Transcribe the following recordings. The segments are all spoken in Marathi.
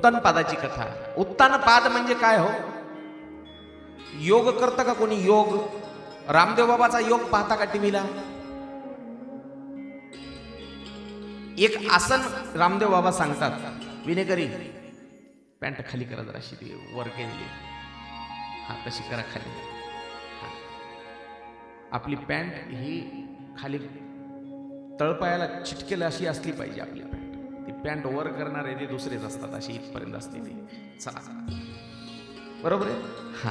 उत्तानपादाची कथा. उत्तानपाद म्हणजे काय हो? योग करतं का कोणी? योग. रामदेव बाबाचा योग पाहता का टीव्हीला? एक आसन रामदेव बाबा सांगतात. विनेकरी पॅन्ट खाली करा जराशी ती वर केलेली हा तशी करा खाली. आपली पॅन्ट ही खाली तळपायाला चिटकेल अशी असली पाहिजे आपली पॅन्ट. पॅन्ट वर करणारे ते दुसरेच असतात अशी इथपर्यंत असते ते. चला. बरोबर आहे? हा.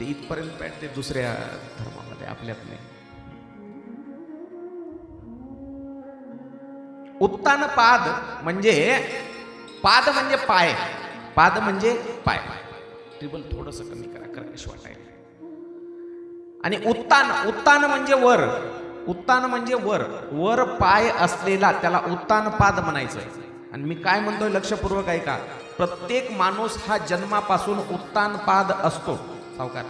ते इथपर्यंत पॅन्ट ते दुसऱ्या धर्मामध्ये आपल्यातले उत्तान पाद म्हणजे पाद म्हणजे पाय. पाद म्हणजे पाय. ट्रिबल थोडस कमी करा कर्कश वाटायला. आणि उत्तान उत्तान म्हणजे वर. उत्तान म्हणजे वर. वर पाय असलेला त्याला उत्तान पाद म्हणायचं आणि मी काय म्हणतोय लक्षपूर्वक ऐका. प्रत्येक माणूस हा जन्मापासून उत्तान पाद असतो. सावकार.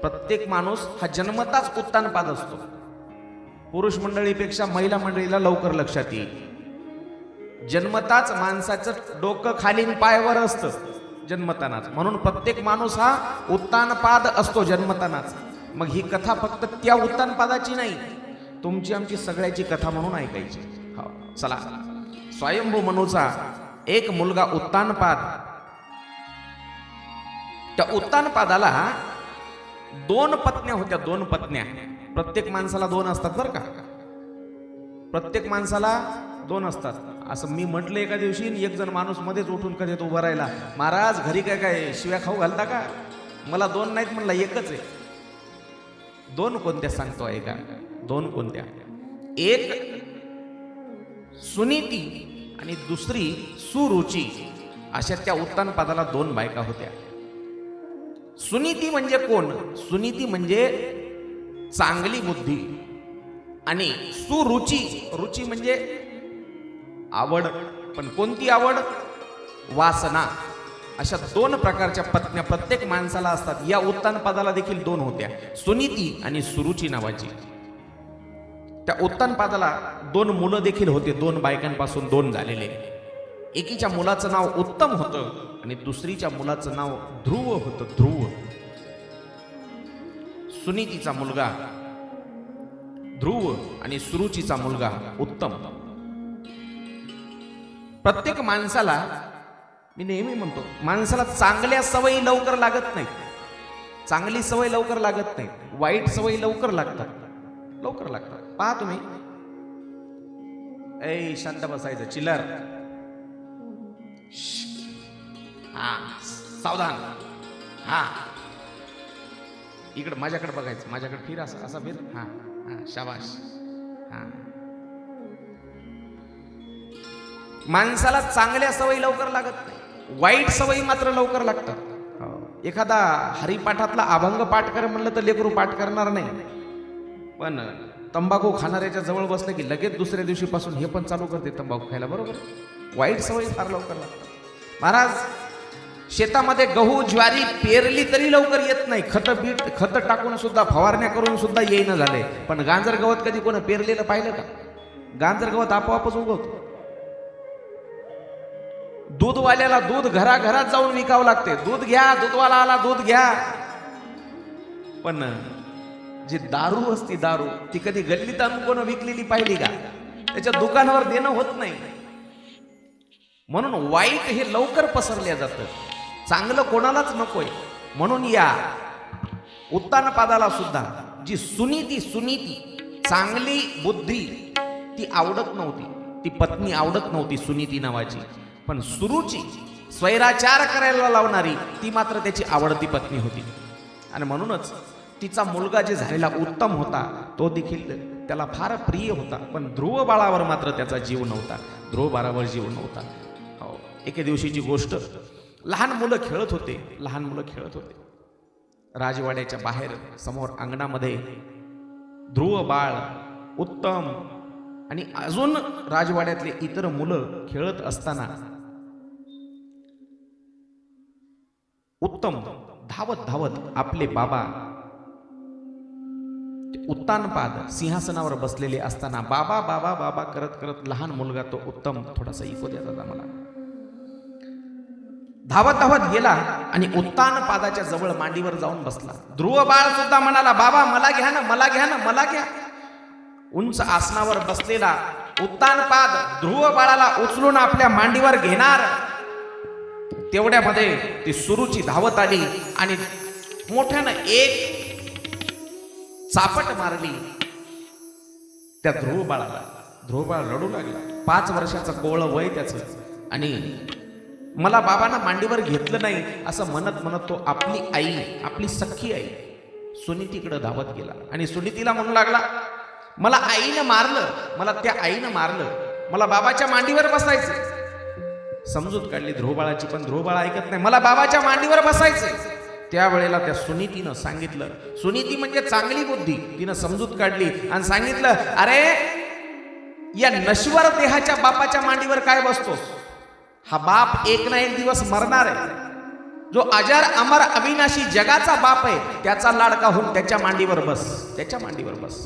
प्रत्येक माणूस हा जन्मताच उत्तान पाद असतो. पुरुष मंडळीपेक्षा महिला मंडळीला लवकर लक्षात येईल. जन्मताच माणसाचं डोकं खालीन पायवर असतं. जन्मतानाच. म्हणून प्रत्येक माणूस हा उत्तानपाद असतो जन्मतानाच. मग ही कथा फक्त त्या उत्तानपादाची नाही. तुमची आमची सगळ्याची कथा म्हणून ऐकायची. हो चला. स्वयंभू मनूचा एक मुलगा उत्तानपाद. त्या उत्तानपादाला दोन पत्न्या होत्या दोन पत्न्या. प्रत्येक माणसाला दोन असतात बरं का? प्रत्येक माणसाला दोन असतात. असं मी म्हटलं एका दिवशी एक जण माणूस मध्येच उठून कधी तो उभा राहिला महाराज घरी काय काय शिव्या खाऊ घालता का? मला दोन नाहीत म्हणला एकच आहे. दोन कोणत्या सांगतो ऐका. दोन कोणत्या. एक सुनीती आणि दुसरी सुरुची. अशा त्या उत्तान पदाला दोन बायका होत्या. सुनीती म्हणजे कोण? सुनीती म्हणजे चांगली बुद्धी. आणि सुरुची रुची म्हणजे आवड. पण कोणती आवड? वासना. अशा दोन प्रकारच्या पत्न्या प्रत्येक माणसाला असतात. या उत्तान पदाला देखील दोन होत्या. सुनीती आणि सुरुची नावाची. त्या उत्तान पदाला दोन मुलं देखील होते. दोन बायकांपासून दोन झालेले. एकीच्या मुलाचं नाव उत्तम होतं आणि दुसरीच्या मुलाचं नाव ध्रुव होतं. ध्रुव. सुनीतीचा मुलगा ध्रुव आणि सुरुचीचा मुलगा उत्तम. प्रत्येक माणसाला मी नेहमी म्हणतो माणसाला चांगल्या सवयी लवकर लागत नाहीत. चांगली सवय लवकर लागत नाही वाईट सवयी लवकर लागतात. लवकर लागतात. पहा तुम्ही. ए शांत बसायचं. चिलर हा सावधान. हा. इकडं माझ्याकडे बघायचं. माझ्याकडे फिर असं असा फिर. हा हा शाबाश. हा. माणसाला चांगल्या सवयी लवकर लागत नाही वाईट सवयी मात्र लवकर लागतात. हो. एखादा हरिपाठातला अभंग पाठ कर म्हणलं तर लेकरू पाठ करणार नाही. पण तंबाखू खाणाऱ्याच्या जवळ बसलं की लगेच दुसऱ्या दिवशीपासून हे पण चालू करते तंबाखू खायला बरोबर? वाईट सवयी फार लवकर लागतात. महाराज शेतामध्ये गहू ज्वारी पेरली तरी लवकर येत नाही. खत बीट खत टाकून सुद्धा फवारण्या करून सुद्धा येईना झाले. पण गांजर गवत कधी कोण पेरलेलं पाहिलं का? गांजर गवत आपोआपच उगवतं. दूधवाल्याला दूध घराघरात जाऊन विकावं लागते. दूध घ्या दूधवाला आला दूध घ्या. पण जी दारू असती दारू ती कधी गल्लीत आणून कोण विकलेली पाहिली का? त्याच्या दुकानावर देणं होत नाही. म्हणून वाईट हे लवकर पसरल्या जातं. चांगलं कोणालाच नकोय. म्हणून या उत्तानपादाला सुद्धा जी सुनीती सुनीती चांगली बुद्धी ती आवडत नव्हती. ती पत्नी आवडत नव्हती सुनीती नावाची. पण सुरुची स्वैराचार करायला लावणारी ती मात्र त्याची आवडती पत्नी होती. आणि म्हणूनच तिचा मुलगा जे झालेला उत्तम होता तो देखील त्याला फार प्रिय होता. पण ध्रुव बाळावर मात्र त्याचा जीव नव्हता. ध्रुव बाळावर जीव नव्हता. हो एके दिवशीची गोष्ट लहान मुलं खेळत होते लहान मुलं खेळत होते. राजवाड्याच्या बाहेर समोर अंगणामध्ये ध्रुव बाळ उत्तम आणि अजून राजवाड्यातले इतर मुलं खेळत असताना उत्तम धावत धावत आपले बाबा उत्तानपाद सिंहासनावर बसलेले असताना बाबा बाबा बाबा करत करत लहान मुलगा तो उत्तम थोडासा इको द्या दादा मला. धावत धावत गेला आणि उत्तान पादाच्या जवळ मांडीवर जाऊन बसला. ध्रुव बाळ सुद्धा म्हणाला बाबा मला घ्या ना मला घ्या ना मला घ्या. उंच आसनावर बसलेला उत्तानपाद ध्रुव बाळाला उचलून आपल्या मांडीवर घेणार. तेवढ्यामध्ये ती सुरूची धावत आली आणि मोठ्यानं एक चापट मारली. त्या ध्रुव बाळाला ध्रुव बाळ रडू लागला. पाच वर्षाचं कोवळ वय त्याचं. आणि मला बाबांना मांडीवर घेतलं नाही असं म्हणत म्हणत तो आपली आई आपली सख्खी आई सुनीतीकडे धावत गेला. आणि सुनीतीला म्हणू लागला मला आईनं मारलं मला त्या आईनं मारलं. मला बाबाच्या मांडीवर बसायचं समजूत काढली ध्रुवबाळाची पण ध्रुवबाळ ऐकत नाही. मला बाबाच्या मांडीवर बसायचं त्यावेळेला त्या सुनीतीनं सांगितलं. सुनीती म्हणजे चांगली बुद्धी. तिनं समजूत काढली आणि सांगितलं अरे या नश्वर देहाच्या बापाच्या मांडीवर काय बसतो हा बाप एक ना एक दिवस मरणार आहे. जो अजर अमर अविनाशी जगाचा बाप आहे त्याचा लाडका होऊन त्याच्या मांडीवर बस. त्याच्या मांडीवर बस.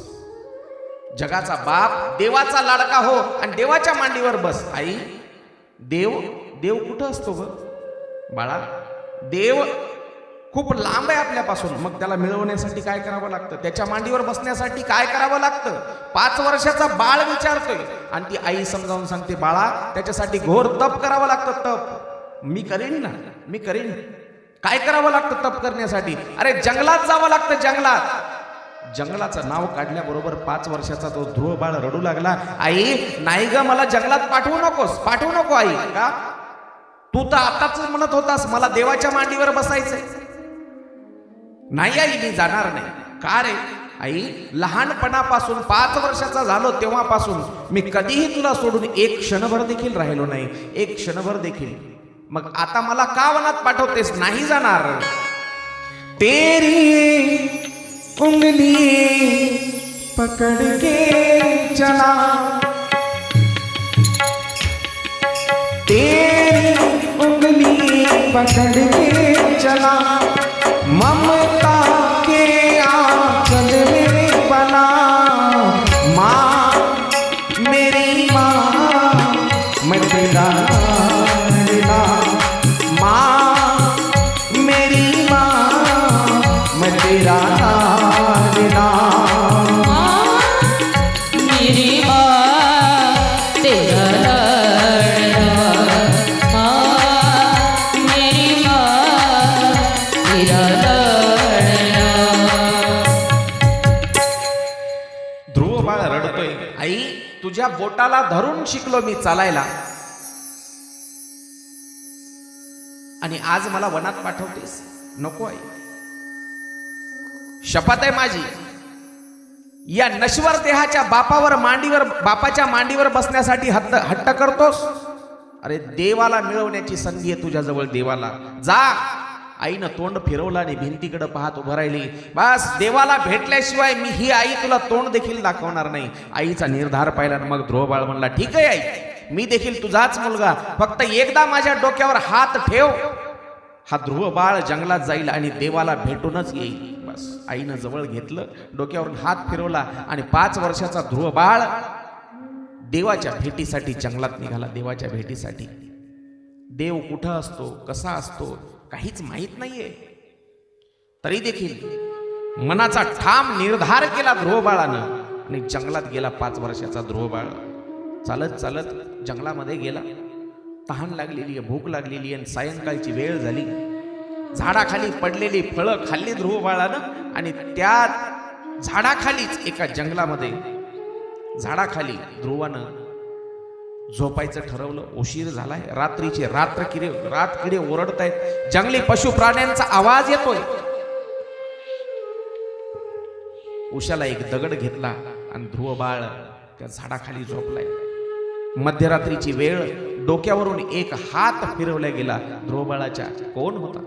जगाचा बाप देवाचा लाडका हो आणि देवाच्या मांडीवर बस. आई देव देव कुठं असतो ग? बाळा देव खूप लांब आहे आपल्यापासून. मग त्याला मिळवण्यासाठी काय करावं लागतं? त्याच्या मांडीवर बसण्यासाठी काय करावं लागतं? पाच वर्षाचा बाळ विचारतोय. आणि ती आई समजावून सांगते बाळा त्याच्यासाठी घोर तप करावं लागतं तप. मी करेन ना मी करेन. काय करावं लागतं तप करण्यासाठी? अरे जंगलात जावं लागतं जंगलात. जंगलाचं नाव काढल्याबरोबर पाच वर्षाचा तो ध्रुव बाळ रडू लागला. आई नाही ग मला जंगलात पाठवू नकोस पाठवू नको आई. का? तू तर आताच म्हणत होतास मला देवाच्या मांडीवर बसायचंय. नाही आई मी जाणार नाही. का रे? आई लहानपणापासून पाच वर्षाचा झालो तेव्हापासून मी कधीही तुला सोडून एक क्षणभर देखील राहिलो नाही एक क्षणभर देखील. मग आता मला का वनात पाठवतेस? नाही जाणार. तेरी उंगली पकड़ के चला। तेरी उंगली पकड़ के चला। ममता तुझ्या बोटाला धरून शिकलो मी चालायला. आणि आज मला वनात पाठवतेस. नको आई. शपथ आहे माझी. या नश्वर देहाच्या बापावर मांडीवर बापाच्या मांडीवर बसण्यासाठी हट्ट हट्ट करतोस. अरे देवाला मिळवण्याची संधी आहे तुझ्याजवळ देवाला. जा. आईनं तोंड फिरवलं आणि भिंतीकडे पाहत उभं राहिली. बस देवाला भेटल्याशिवाय मी ही आई तुला तोंड देखील दाखवणार नाही. आईचा निर्धार पाहिला मग ध्रुव बाळ म्हणला ठीक आहे आई मी देखील तुझाच मुलगा. फक्त एकदा माझ्या डोक्यावर हात ठेव. हा ध्रुव बाळ जंगलात जाईल आणि देवाला भेटूनच येईल. बस आईनं जवळ घेतलं डोक्यावरून हात फिरवला आणि पाच वर्षाचा ध्रुव बाळ देवाच्या भेटीसाठी जंगलात निघाला. देवाच्या भेटीसाठी. देव कुठं असतो कसा असतो काहीच माहीत नाहीये. तरी देखील मनाचा ठाम निर्धार केला ध्रुव बाळानं आणि जंगलात गेला पाच वर्षाचा ध्रुव बाळ चालत चालत जंगलामध्ये गेला. तहान लागलेली आहे भूक लागलेली आहे आणि सायंकाळची वेळ झाली. झाडाखाली पडलेली फळं खाल्ली ध्रुव बाळानं आणि त्या झाडाखालीच एका जंगलामध्ये झाडाखाली ध्रुवानं झोपायचं ठरवलं उशीर झालाय. रात्रीचे रात्र किडे रात किडे ओरडतायत. जंगली पशु प्राण्यांचा आवाज येतोय. उशाला एक दगड घेतला आणि ध्रुव बाळ त्या झाडाखाली झोपलाय. मध्यरात्रीची वेळ डोक्यावरून एक हात फिरवला गेला. ध्रुवबाळाच्या कोण होता?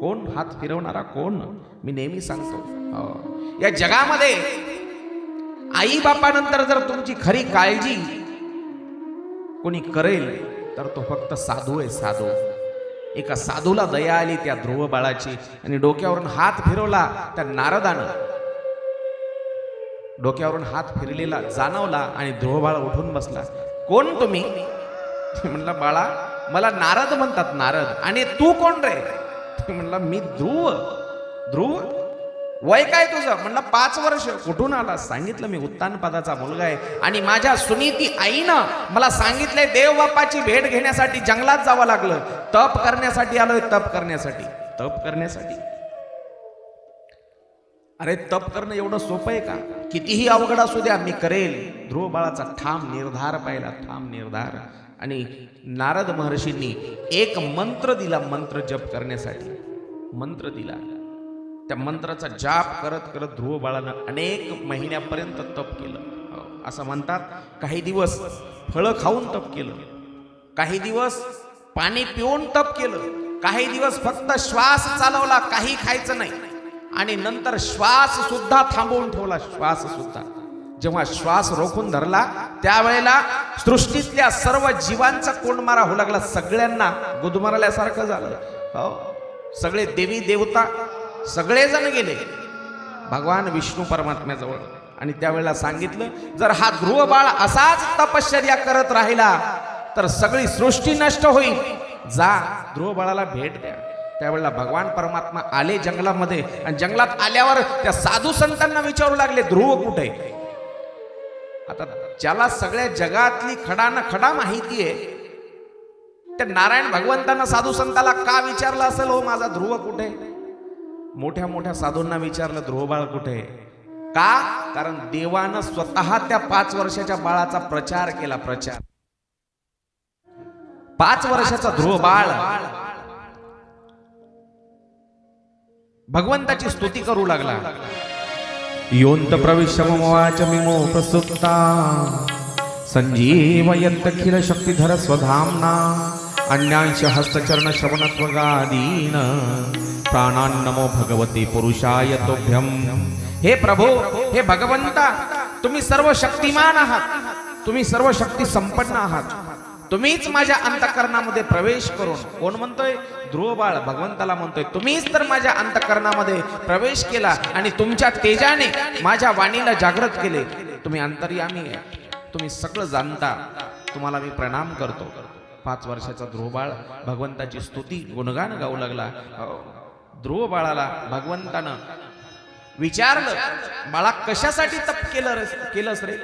कोण हात फिरवणारा? कोण? मी नेहमी सांगतो. हो. या जगामध्ये आई बापानंतर जर तुमची खरी काळजी कोणी करेल तर तो फक्त साधू आहे साधू. एका साधूला दया आली त्या ध्रुव बाळाची आणि डोक्यावरून हात फिरवला त्या नारदानं. डोक्यावरून हात फिरलेला जाणवला आणि ध्रुव बाळा उठून बसला. कोण तुम्ही? म्हणला बाळा मला नारद म्हणतात नारद. आणि तू कोण रे? ते म्हणला मी ध्रुव. ध्रुव? वय काय तुझं? म्हणलं पाच वर्ष. कुठून आला? सांगितलं मी उत्तान पदाचा मुलगा आहे. आणि माझ्या सुनीती आईनं मला सांगितलंय देवबाप्पाची भेट घेण्यासाठी जंगलात जावं लागलं. तप करण्यासाठी आलोय तप करण्यासाठी. तप करण्यासाठी? अरे तप करणं एवढं सोपं आहे का? कितीही अवघड असू द्या मी करेल. ध्रुव बाळाचा ठाम निर्धार पाहिला ठाम निर्धार. आणि नारद महर्षींनी एक मंत्र दिला मंत्र जप करण्यासाठी. मंत्र दिला. त्या मंत्राचा जाप करत करत ध्रुव बाळानं अनेक महिन्यापर्यंत तप केलं. हो, असं म्हणतात काही दिवस फळं खाऊन तप केलं. काही दिवस पाणी पिऊन तप केलं. काही दिवस फक्त श्वास चालवला काही खायचं नाही. आणि नंतर श्वास सुद्धा थांबवून ठेवला श्वास सुद्धा. जेव्हा श्वास रोखून धरला त्यावेळेला सृष्टीतल्या सर्व जीवांचा कोंडमारा होऊ लागला. सगळ्यांना गुदमरल्यासारखं झालं. हो सगळे देवी देवता सगळेजण गेले. भगवान विष्णू परमात्म्याजवळ. आणि त्यावेळेला सांगितलं जर हा ध्रुव बाळ असाच तपश्चर्या करत राहिला तर सगळी सृष्टी नष्ट होईल. जा ध्रुव बाळाला भेट द्या. त्यावेळेला भगवान परमात्मा आले जंगलामध्ये आणि जंगलात आल्यावर त्या साधू संतांना विचारू लागले ध्रुव कुठे? आता ज्याला सगळ्या जगातली खडान खडा माहिती आहे त्या नारायण भगवंतांना साधू संताला का विचारलं असेल हो माझा ध्रुव कुठे? मोठ्या मोठ्या साधूंना विचारलं ध्रुव बाळ कुठे? का? कारण देवानं स्वतः त्या पाच वर्षाच्या बाळाचा प्रचार केला प्रचार. पाच वर्षाचा ध्रुव बाळ. भगवंताची स्तुती करू लागला. योंत प्रविशमवाच मिमो प्रसुप्ता. संजीवयंत खिल शक्तिधर स्वधामना. अन्यांश हस्तचरण श्रवणत्वगादीन। प्राणान्नमो भगवती पुरुषाय तोभ्यम हे प्रभो हे भगवंता तुम्ही सर्व शक्तिमान आहात। तुम्ही सर्व शक्ती संपन्न आहात। तुम्हीच माझ्या अंतकरणामध्ये प्रवेश करून कोण म्हणतोय? ध्रुव बाळ भगवंताला म्हणतोय तुम्हीच तर माझ्या अंतकरणामध्ये प्रवेश केला आणि तुमच्या तेजाने माझ्या वाणीला जागृत केले. तुम्ही अंतर्यामी आहे. तुम्ही सगळं जाणता. तुम्हाला मी प्रणाम करतो. पाच वर्षाचा ध्रुवबाळ भगवंताची स्तुती गुणगान गाऊ लागला. ध्रुव बाळाला भगवंतानं विचारलं बाळा कशासाठी तप केलं रे केलंस रे?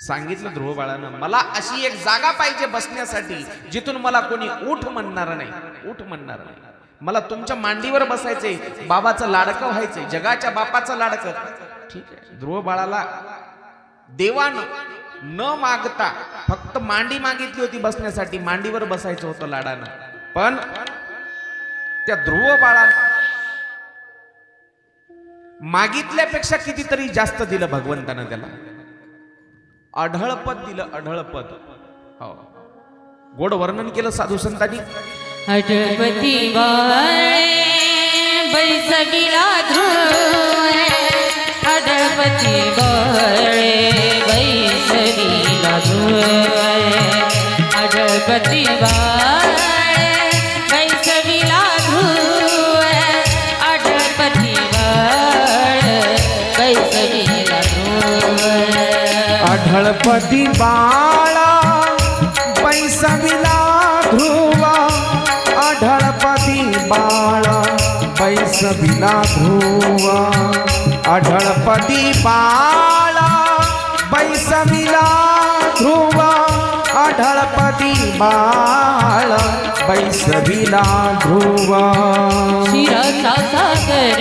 सांगितलं ध्रुव बाळानं मला अशी एक जागा पाहिजे बसण्यासाठी जिथून मला कोणी उठ म्हणणार नाही उठ म्हणणार नाही. मला तुमच्या मांडीवर बसायचंय बाबाचं लाडकं व्हायचंय जगाच्या बापाचं लाडकं. ठीक आहे. ध्रुव बाळाला देवानं न मागता फक्त मांडी मागितली होती बसण्यासाठी मांडीवर बसायचं होतं लाडानं. पण त्या ध्रुव बाळानं मागितल्यापेक्षा कितीतरी जास्त दिलं भगवंतानं त्याला. अढळपद दिलं अढळपद हो. गोड वर्णन केलं साधू संतांनी. अटपती बाळे बैसगिला ध्रुव अटपती बाळे बैसगिला ध्रुव अटपती बाळे बैसगिला ध्रुव अटपती बाळा पैसविला ध्रुवा अढळपदी बाळा पैसविला ध्रुवा. अढळपदी बाळा पैसविला ध्रुवा अढळपदी बाळ बैसविला ध्रुवा शिरसा सागर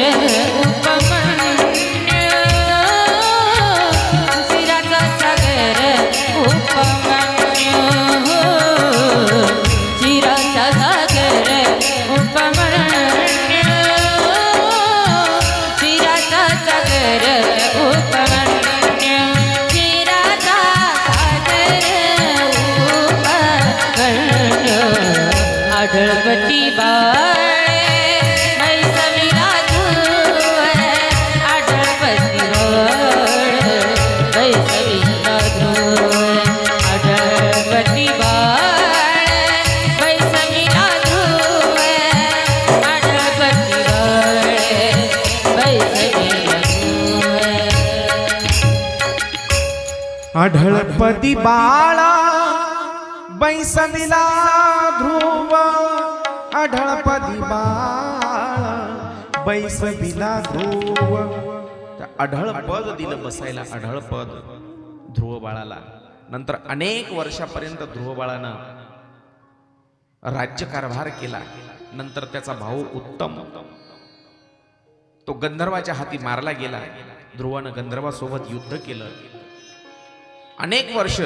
आढळपदी बाळा बैसविला ध्रुव. आढळपदी बाळा बैसविला ध्रुव. त्या पद दिलं बसायला आढळ पद ध्रुव बाळाला. नंतर अनेक वर्षापर्यंत ध्रुव बाळानं राज्यकारभार केला. नंतर त्याचा भाऊ उत्तम. तो गंधर्वाच्या हाती मारला गेला. ध्रुवानं गंधर्वासोबत युद्ध केलं. अनेक वर्ष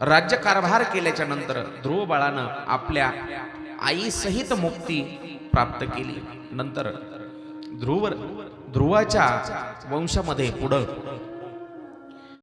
राज्यकारभार केल्याच्यानंतर ध्रुव बाळानं आपल्या आईसहित मुक्ती प्राप्त केली. नंतर ध्रुव ध्रुवाच्या वंशामध्ये पुढं